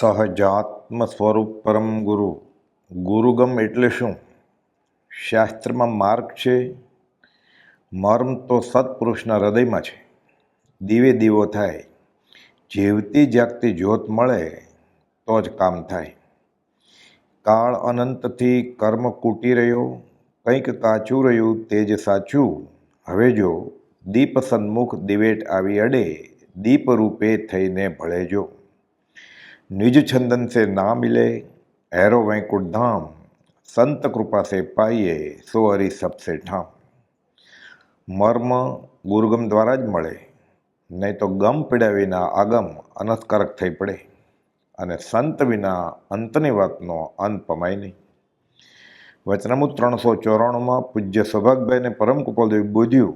સહજાત્મ સ્વરૂપ પરમ ગુરુ. ગુરુગમ એટલે શું? શાસ્ત્રમાં માર્ગ છે. મર્મ તો સત્પુરુષના હૃદયમાં છે. દીવે દીવો થાય. જીવતી જાગતી જ્યોત મળે, તો જ કામ થાય. કાળ અનંતથી કર્મ કૂટી રહ્યો. કંઈક કાચું રહ્યું તે જ સાચું. હવે જો દીપ સન્મુખ દિવેટ આવી અડે, દીપ રૂપે થઈને ભળે જો. નિજ છંદન से ना मिले ऐरो वैकुंठ धाम संत कृपा से पाइए સો હરી સબસે ઠામ મર્મ ગુરુગમ દ્વારા જ મળે નહીં તો ગમ પીડા વિના આગમ અનસ્કારક થઈ પડે અને સંત વિના અંતની વાતનો અંત પમાય નહીં વચનામૃત ત્રણસો ચોરાણુંમાં પૂજ્ય સૌભાગભાઈને પરમ કૃપાલદેવ બોધ્યું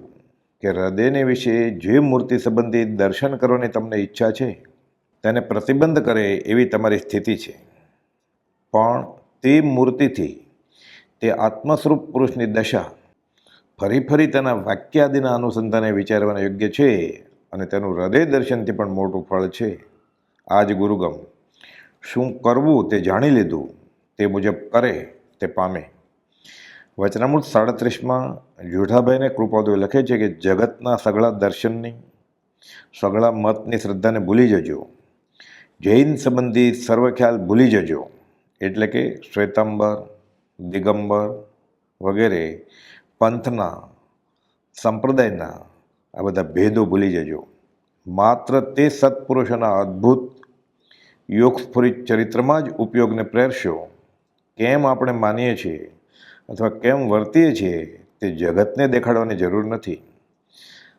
કે હૃદયને વિશે જે મૂર્તિ સંબંધિત દર્શન કરવાની તમને ઈચ્છા છે તેને પ્રતિબંધ કરે એવી તમારી સ્થિતિ છે. પણ તે મૂર્તિથી, તે આત્મસ્વરૂપ પુરુષની દશા ફરી ફરી તેના વાક્યાદિના અનુસંધાને વિચારવાના યોગ્ય છે અને તેનું હૃદય દર્શનથી પણ મોટું ફળ છે. આ જ ગુરુગમ, શું કરવું તે જાણી લીધું, તે મુજબ કરે તે પામે. વચનામૃત સાડત્રીસમાં જુઠાભાઈને કૃપાદેવ લખે છે કે, જગતના સગળા દર્શનની, સગળા મતની શ્રદ્ધાને ભૂલી જજો. જૈન સંબંધી સર્વ ખ્યાલ ભૂલી જજો. એટલે કે શ્વેતાંબર, દિગંબર વગેરે પંથના, સંપ્રદાયના આ બધા ભેદો ભૂલી જજો. માત્ર તે સત્પુરુષોના અદ્ભુત યોગસ્ફુરિત ચરિત્રમાં જ ઉપયોગને પ્રેરશો. કેમ આપણે માનીએ છીએ અથવા કેમ વર્તીએ છીએ તે જગતને દેખાડવાની જરૂર નથી.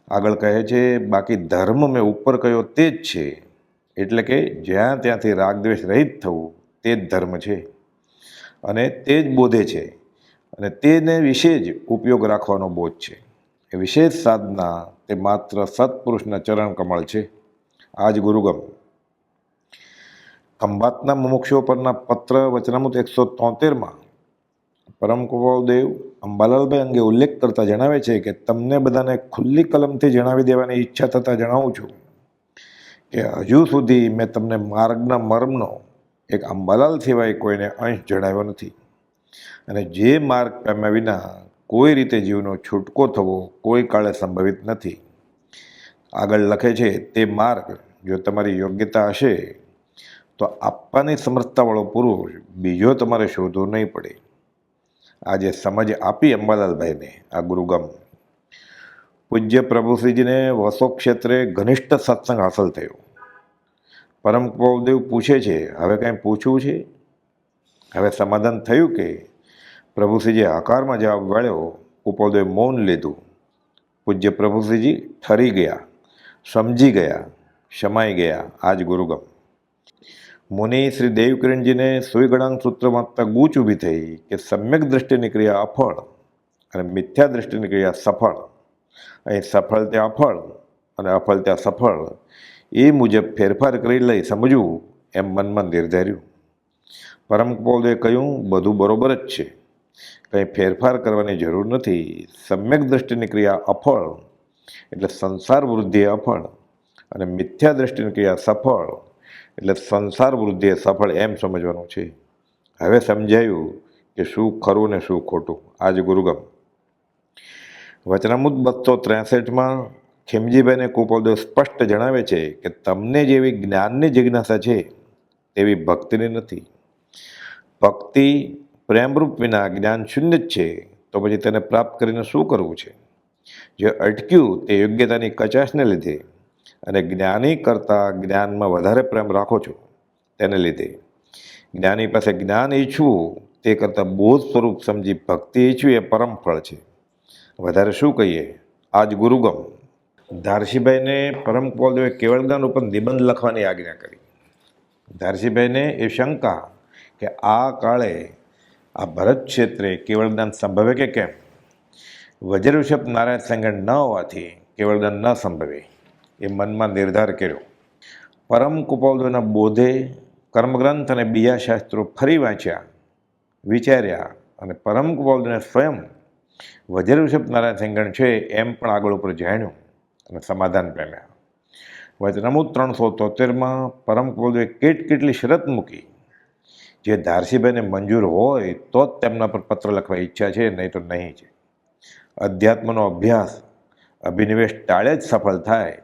આગળ કહે છે, બાકી ધર્મ મેં ઉપર કયો તે જ છે. એટલે કે જ્યાં ત્યાંથી રાગદ્વેષ રહિત થવું તે જ ધર્મ છે. અને તે જ બોધે છે. અને તેને વિશે જ ઉપયોગ રાખવાનો બોધ છે. એ વિશેષ સાધના તે માત્ર સત્પુરુષના ચરણ કમળ છે. આ જ ગુરુગમ. ખંભાતના મુમુક્ષો પરના પત્ર વચનામૃત એકસો તોતેરમાં પરમ દેવ અંબાલાલભાઈ અંગે ઉલ્લેખ કરતા જણાવે છે કે, તમને બધાને ખુલ્લી કલમથી જણાવી દેવાની ઈચ્છા થતાં જણાવું છું. કે હજુ સુધી મેં તમને માર્ગના મર્મનો એક અંબાલાલ સિવાય કોઈને અંશ જણાવ્યો નથી. અને જે માર્ગ પામ્યા વિના કોઈ રીતે જીવનો છૂટકો થવો કોઈ કાળે સંભવિત નથી. આગળ લખે છે, તે માર્ગ જો તમારી યોગ્યતા હશે, તો આપવાની સમર્થતાવાળો પુરુષ બીજો તમારે શોધવો નહીં પડે. આજે સમજ આપી અંબાલાલભાઈને આ ગુરુગમ. પૂજ્ય પ્રભુશ્રીજીને વસો ક્ષેત્રે ઘનિષ્ઠ સત્સંગ હાંસલ થયો. પરમ કૃપાદેવ પૂછે છે, હવે કાંઈ પૂછવું છે? હવે સમાધાન થયું કે પ્રભુશ્રીજી આકારમાં જવાબ વાળ્યો કૃપાદેવ મૌન લીધું. પૂજ્ય પ્રભુશ્રીજી ઠરી ગયા, સમજી ગયા, શમાઈ ગયા આજ ગુરુગમ. મુનિ શ્રી દેવકિરણજીને સુઈગણાંગ સૂત્ર વાંચતા ગૂંચ ઊભી થઈ કે સમ્યક દૃષ્ટિની ક્રિયા અફળ અને મિથ્યા દૃષ્ટિની ક્રિયા સફળ. અહીં સફળ ત્યાં અફળ અને અફળ ત્યાં સફળ એ મુજબ ફેરફાર કરી લઈ સમજવું એમ મનમાં નિર્ધાર્યું. પરમ કૃપાલદેવે કહ્યું, બધું બરોબર જ છે. કંઈ ફેરફાર કરવાની જરૂર નથી. સમ્યક દૃષ્ટિની ક્રિયા અફળ, એટલે સંસાર વૃદ્ધિ અફળ અને મિથ્યા દૃષ્ટિની ક્રિયા સફળ, એટલે સંસાર વૃદ્ધિ સફળ એમ સમજવાનું છે. હવે સમજાયું કે શું ખરું ને શું ખોટું. આજ ગુરુગમ. વચનામૃત બસો ત્રેસઠમાં ખીમજીભાઈને કુપોલદેવ સ્પષ્ટ જણાવે છે કે તમને જેવી જ્ઞાનની જિજ્ઞાસા છે, તેવી ભક્તિની નથી. ભક્તિ પ્રેમરૂપ વિના જ્ઞાન શૂન્ય જ છે, તો પછી તેને પ્રાપ્ત કરીને શું કરવું છે? જે અટક્યું તે યોગ્યતાની કચાશને લીધે અને જ્ઞાની કરતાં જ્ઞાનમાં વધારે પ્રેમ રાખો છો, તેને લીધે. જ્ઞાની પાસે જ્ઞાન ઈચ્છવું, તે કરતાં બોધ સ્વરૂપ સમજી ભક્તિ ઈચ્છવી એ પરમ ફળ છે. વધારે શું કહીએ? આજ ગુરુગમ. ધારસીભાઈને પરમ કુલદેવે કેવળગાન ઉપર નિબંધ લખવાની આજ્ઞા કરી. ધારસીભાઈને એ શંકા કે આ કાળે આ ભરત ક્ષેત્રે કેવળદાન સંભવે કે કેમ? વજ્રવૃષભ નારાયણ સંગઠન ન હોવાથી કેવળદાન ન સંભવે એ મનમાં નિર્ધાર કર્યો. પરમ કુપાલદેવના બોધે કર્મગ્રંથ અને બીજા શાસ્ત્રો ફરી વાંચ્યા, વિચાર્યા અને પરમ કુપાલદેવને સ્વયં વજ્રવૃષભ નારાયણ સંગણ છે એમ પણ આગળ ઉપર જાણ્યું. અને સમાધાન પામ્યા વચનામૃત ત્રણસો તોતેરમાં પરમ કુલદેવે કેટ કેટલી શરત મૂકી? જે ધારસીભાઈને મંજૂર હોય, તો જ તેમના પર પત્ર લખવા ઈચ્છા છે, નહીં તો નહીં છે. અધ્યાત્મનો અભ્યાસ, અભિનિવેશ ટાળે જ સફળ થાય.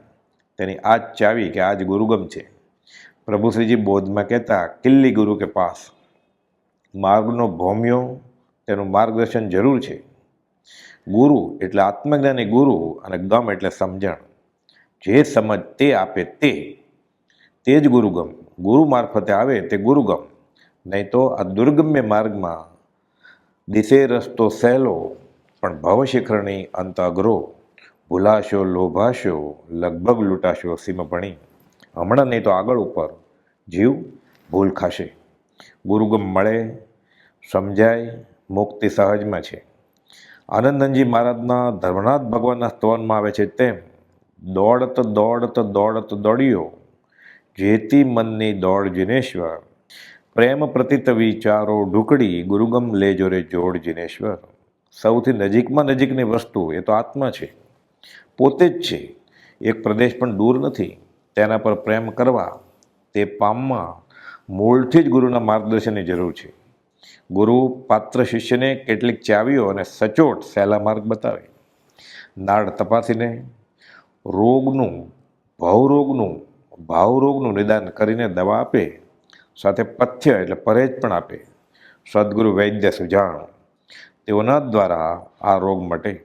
તેની આ જ ચાવી કે આ જ ગુરુગમ છે. પ્રભુ શ્રીજી બોધમાં કહેતા, કિલ્લી ગુરુ કે પાસ? માર્ગનો ભૌમ્યો, તેનું માર્ગદર્શન જરૂર છે. ગુરુ એટલે આત્મજ્ઞાની ગુરુ અને ગમ એટલે સમજણ. જે સમજ તે આપે તે તે જ ગુરુગમ. ગુરુ મારફતે આવે તે ગુરુગમ. નહીં તો આ દુર્ગમ્ય માર્ગમાં દિશે રસ્તો સહેલો, પણ ભવશિખરણી અંત અઘરો. ભૂલાશો, લોભાશો, લગભગ લૂંટાશો સીમપણી. હમણાં નહીં તો આગળ ઉપર જીવ ભૂલ ખાશે. ગુરુગમ મળે, સમજાય, મુક્તિ સહજમાં છે. આનંદનજી મહારાજના ધર્મનાથ ભગવાનના સ્તવનમાં આવે છે તેમ, દોડત દોડત દોડત દોડ્યો, જેતી મનની દોડ જીનેશ્વર, પ્રેમ પ્રતિત વિચારો ઢુકડી, ગુરુગમ લેજો રે જોડ જિનેશ્વર. સૌથી નજીકમાં નજીકની વસ્તુ, એ તો આત્મા છે. પોતે જ છે. એક પ્રદેશ પણ દૂર નથી. તેના પર પ્રેમ કરવા, તે પામવા, મૂળથી જ ગુરુના માર્ગદર્શનની જરૂર છે. ગુરુ પાત્ર શિષ્યને કેટલીક ચાવીઓ અને સચોટ સહેલા માર્ગ બતાવે. નાળ તપાસીને રોગનું, ભવરોગનું, ભાવરોગનું નિદાન કરીને દવા આપે, સાથે પથ્ય એટલે પરેજ પણ આપે. સદગુરુ વૈદ્ય સુજાણ, તેઓના દ્વારા આ રોગ મટે.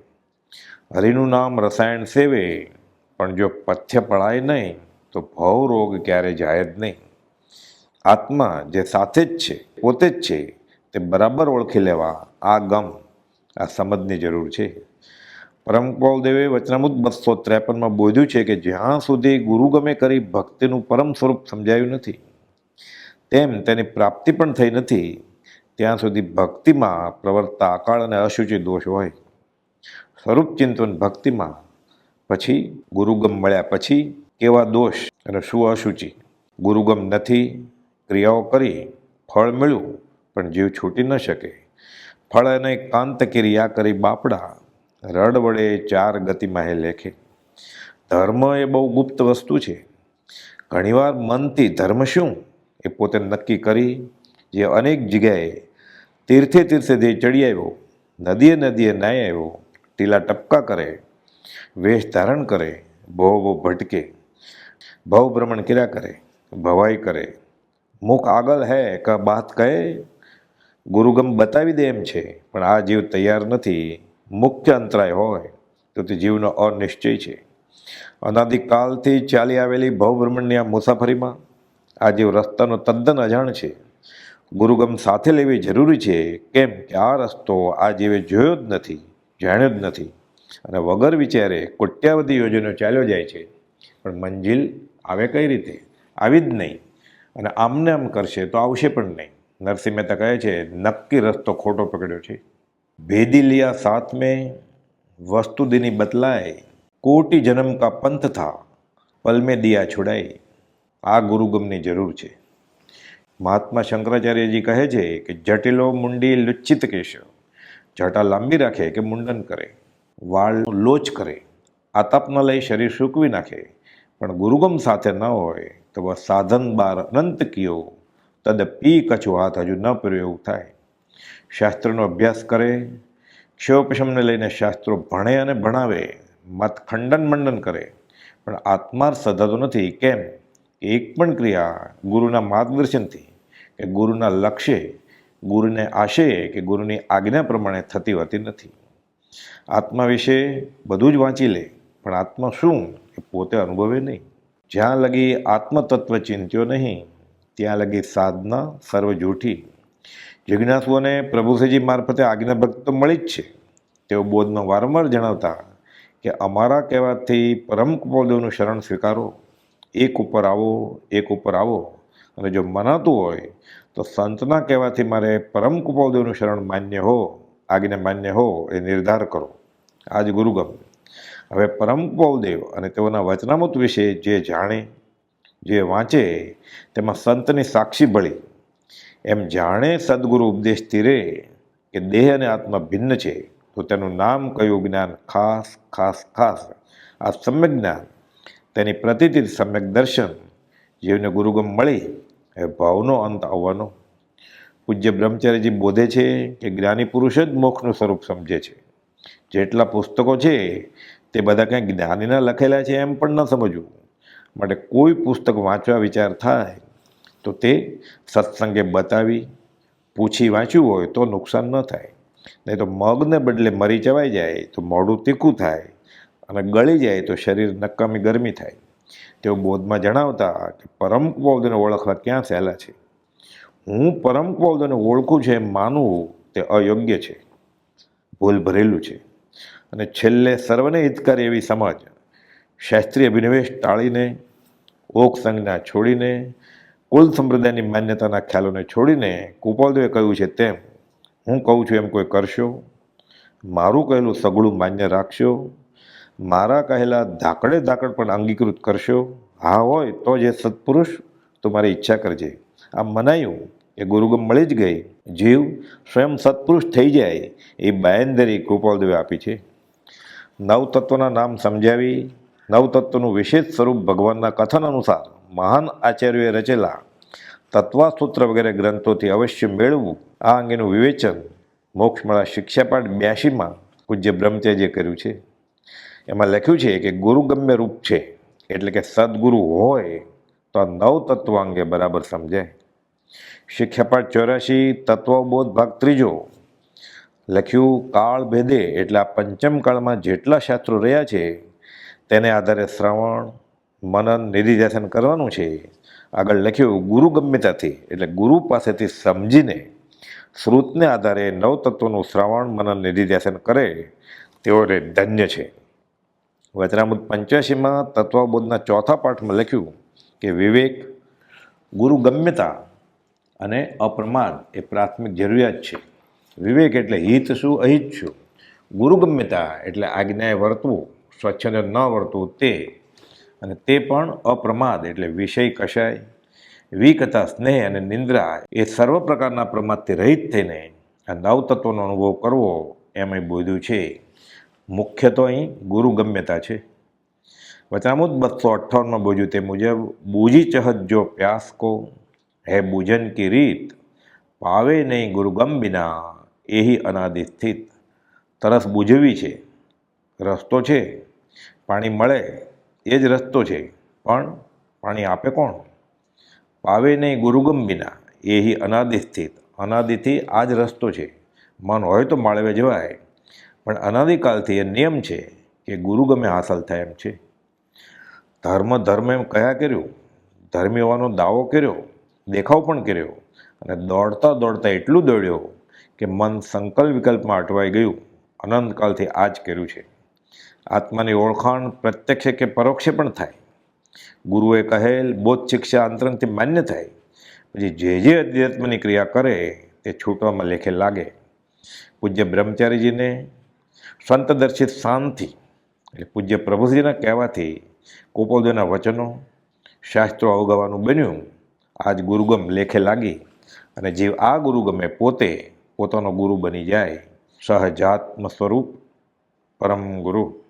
હરિનું નામ રસાયણ સેવે, પણ જો પથ્ય પડાય નહીં, તો ભવ રોગ ક્યારે જાય જ નહીં. આત્મા જે સાથે જ છે, પોતે જ છે તે બરાબર ઓળખી લેવા આ ગમ, આ સમજની જરૂર છે. પરમ દેવે વચનામૃત બસો ત્રેપનમાં બોધ્યું છે કે જ્યાં સુધી ગુરુગમે કરી ભક્તિનું પરમ સ્વરૂપ સમજાયું નથી, તેમ તેની પ્રાપ્તિ પણ થઈ નથી, ત્યાં સુધી ભક્તિમાં પ્રવર્તતા અકાળ અને અશુચિ દોષ હોય. સ્વરૂપ ચિંતન ભક્તિમાં, પછી ગુરુગમ મળ્યા પછી કેવા દોષ અને શું અશુચિ? ગુરુગમ નથી, ક્રિયાઓ કરી ફળ મળ્યું પણ જીવ છૂટી ન શકે. ફળ અને કાંત ક્રિયા કરી બાપડા રડ વડે ચાર ગતિમાં એ લેખે. ધર્મ એ બહુ ગુપ્ત વસ્તુ છે. ઘણીવાર મનથી ધર્મ શું એ પોતે નક્કી કરી જે અનેક જગ્યાએ તીર્થે તીર્થે જે ચડી આવ્યો, નદીએ નદીએ નાય આવ્યો, ટીલા ટપકા કરે, વેશ ધારણ કરે ભવ ભવ ભટકે, ભવ ભ્રમણ કર્યા કરે, ભવાઈ કરે. મુખ આગળ હે ક બાત કહે ગુરુગમ બતાવી દે એમ છે, પણ આ જીવ તૈયાર નથી મુખ્ય અંતરાય હોય તો તે જીવનો અનિશ્ચય છે. અનાદિકાલથી ચાલી આવેલી ભવભ્રમણની આ મુસાફરીમાં આ જીવ રસ્તાનો તદ્દન અજાણ છે. ગુરુગમ સાથે લેવી જરૂરી છે, કેમ કે આ રસ્તો આ જીવે જોયો જ નથી, જાણ્યો જ નથી, અને વગર વિચારે કોટ્યાવધી યોજનો ચાલ્યો જાય છે. પણ મંજિલ આવે કઈ રીતે? આવી જ નહીં, અને આમને આમ કરશે તો આવશે પણ નહીં. નરસિંહ મહેતા કહે છે, નક્કી રસ્તો ખોટો પકડ્યો છે. ભેદી લિયા સાથ મેં વસ્તુ દિની બદલાય, કોટી જન્મ કા પંથ થા, પલમે દિયા છોડાય. આ ગુરુગમની જરૂર છે. મહાત્મા શંકરાચાર્યજી કહે છે કે, જટિલો મુંડી લુચ્છિત કેશવ. જટા લાંબી રાખે કે મુંડન કરે. વાળ લોચ કરે. આ તપને લઈ શરીર સૂકવી નાખે. પણ ગુરુગમ સાથે ન હોય તો સાધન બાર અનંત કયો. તદ પી કછું હાથ હજુ ન પર્યો એવું થાય. શાસ્ત્રનો અભ્યાસ કરે ક્ષયોપશમને લઈને શાસ્ત્રો ભણે અને ભણાવે મત ખંડન મંડન કરે. પણ આત્માર સધાતો નથી, કેમ? એક પણ ક્રિયા ગુરુના માર્ગદર્શનથી, કે ગુરુના લક્ષ્ય, ગુરુને આશયે કે ગુરુની આજ્ઞા પ્રમાણે થતી હોતી નથી. આત્મા વિશે બધું જ વાંચી લે, પણ આત્મા શું? એ પોતે અનુભવે નહીં. જ્યાં લગી આત્મતત્વ ચિંત્યો નહીં ત્યાં લગી સાધના સર્વ જૂઠી. જિજ્ઞાસુઓને પ્રભુશ્રીજી મારફતે આજ્ઞા ભક્ત તો મળી જ છે. તેઓ બોધમાં વારંવાર જણાવતા કે અમારા કહેવાથી પરમ કુપોદેવનું શરણ સ્વીકારો. એક ઉપર આવો, એક ઉપર આવો. અને જો મનાતું હોય, તો સંતના કહેવાથી મારે પરમ કુપોદેવનું શરણ માન્ય હો, આજ્ઞા માન્ય હો, એ નિર્ધાર કરો. આજ ગુરુગમ. હવે પરમ કુપોદેવ અને તેઓના વચનામૃત વિશે જે જાણે જે વાંચે, તેમાં સંતની સાક્ષી ભળી એમ જાણે સદગુરુ ઉપદેશ તીરે કે દેહ અને આત્મા ભિન્ન છે, તો તેનું નામ કયું જ્ઞાન? ખાસ ખાસ ખાસ. આ સમ્યક જ્ઞાન, તેની પ્રતિતિ સમ્યક દર્શન જીવને ગુરુગમ મળી, એ ભાવનો અંત આવવાનો. પૂજ્ય બ્રહ્મચારીજી બોધે છે કે જ્ઞાની પુરુષ જ મોક્ષનું સ્વરૂપ સમજે છે. જેટલા પુસ્તકો છે, તે બધા કંઈ જ્ઞાનીના લખેલા છે એમ પણ ન સમજવું. માટે કોઈ પુસ્તક વાંચવા વિચાર થાય, તો તે સત્સંગે બતાવી, પૂછી વાંચ્યું હોય તો નુકસાન ન થાય. નહીં તો મગને બદલે મરી ચવાઈ જાય, તો મોઢું તીખું થાય અને ગળી જાય, તો શરીર નકામી ગરમી થાય. તેઓ બોધમાં જણાવતા કે પરમ કુબોધને ઓળખવા ક્યાં સહેલા છે? હું પરમ કુબોધને ઓળખું છે એમ માનવું તે અયોગ્ય છે. ભૂલ ભરેલું છે. અને છેલ્લે સર્વને હિતકારી એવી સમજ શાસ્ત્રીય અભિનિવેશ ટાળીને, ઓક સંજ્ઞા છોડીને, કુલ સંપ્રદાયની માન્યતાના ખ્યાલોને છોડીને કુપાલદેવે કહ્યું છે તેમ, હું કહું છું એમ કોઈ કરશો? મારું કહેલું સગળું માન્ય રાખશો? મારા કહેલા ધાકડે ધાકડ પણ અંગીકૃત કરશો? હા હોય તો જે સત્પુરુષ તો મારી ઈચ્છા કરજે. આ મનાયું, એ ગુરુગમ મળી જ ગઈ. જીવ સ્વયં સત્પુરુષ થઈ જાય, એ બાયંદરી કૃપાલદેવે આપી છે. નવતત્વના નામ સમજાવી નવતત્વનું વિશેષ સ્વરૂપ ભગવાનના કથન અનુસાર મહાન આચાર્યોએ રચેલા તત્વાસૂત્ર વગેરે ગ્રંથોથી અવશ્ય મેળવવું. આ અંગેનું વિવેચન મોક્ષમાળા શિક્ષાપાઠ બ્યાસીમાં પૂજ્ય બ્રહ્મત્યાજીએ કર્યું છે. એમાં લખ્યું છે કે ગુરુ ગમ્ય રૂપ છે. એટલે કે સદગુરુ હોય તો આ નવ તત્વ અંગે બરાબર સમજાય. શિક્ષાપાઠ ચોરાશી તત્વબોધ ભાગ ત્રીજો. લખ્યું કાળ ભેદે એટલે આ પંચમ કાળમાં જેટલા શાસ્ત્રો રહ્યા છે તેને આધારે શ્રવણ, મનન, નિધિધ્યાસન કરવાનું છે. આગળ લખ્યું, ગુરુ ગમ્યતાથી, એટલે ગુરુ પાસેથી સમજીને શ્રુતને આધારે નવ તત્વોનું શ્રવણ, મનન, નિધિધ્યાસન કરે તેઓને ધન્ય છે. વચનામૃત પંચ્યાસીમાં તત્વબોધના ચોથા પાઠમાં લખ્યું કે વિવેક, ગુરુ ગમ્યતા અને અપ્રમાદ એ પ્રાથમિક જરૂરિયાત છે. વિવેક એટલે હિત શું, અહિત શું? ગુરુગમ્યતા એટલે આજ્ઞાએ વર્તવું. સ્વચ્છંદ ન વર્તવું તે અને તે પણ અપ્રમાદ એટલે વિષય કશાય. વિકતા સ્નેહ અને નિંદ્રા એ સર્વ પ્રકારના પ્રમાદથી રહિત થઈને આ નવ તત્વોનો અનુભવ કરવો એમ અહીં બોધ્યું છે. મુખ્ય તો અહીં ગુરુગમ્યતા છે. વચામુદ બસો અઠ્ઠાવનમાં બોજ્યું તે મુજબ, બૂજી ચહત જો પ્યાસ કો, હે બુજન કી રીત, પાવે નહીં ગુરુગમ બિના એહી અનાદિ સ્થિત. તરસ બુજવી છે. રસ્તો છે, પાણી મળે એ જ રસ્તો છે, પણ પાણી આપે કોણ? પાવે નહીં ગુરુગમ વિના, એ અનાદિ સ્થિત. અનાદિથી આ જ રસ્તો છે. મન હોય તો માળવે જવાય, પણ અનાદિકાલથી એ નિયમ છે કે ગુરુગમે હાંસલ થાય એમ છે. ધર્મ ધર્મ એમ કયા કર્યું? ધર્મી હોવાનો દાવો કર્યો, દેખાવ પણ કર્યો, અને દોડતા દોડતા એટલું દોડ્યો કે મન સંકલ્પ વિકલ્પમાં અટવાઈ ગયું. અનંતકાલથી આ જ કર્યું છે. આત્માની ઓળખાણ પ્રત્યક્ષે કે પરોક્ષે પણ થાય. ગુરુએ કહેલ બોધ શિક્ષા અંતરંગથી માન્ય થાય. પછી જે જે અધ્યાત્મની ક્રિયા કરે, તે છૂટવામાં લેખે લાગે. પૂજ્ય બ્રહ્મચારીજીને સંતદર્શિત શાંતિ, એટલે પૂજ્ય પ્રભુજીના કહેવાથી કોપોદના વચનો, શાસ્ત્રો અવગવાનું બન્યું. આજ ગુરુગમ લેખે લાગી અને જીવ આ ગુરુગમે પોતે પોતાનો ગુરુ બની જાય સહજાત્મ સ્વરૂપ પરમ ગુરુ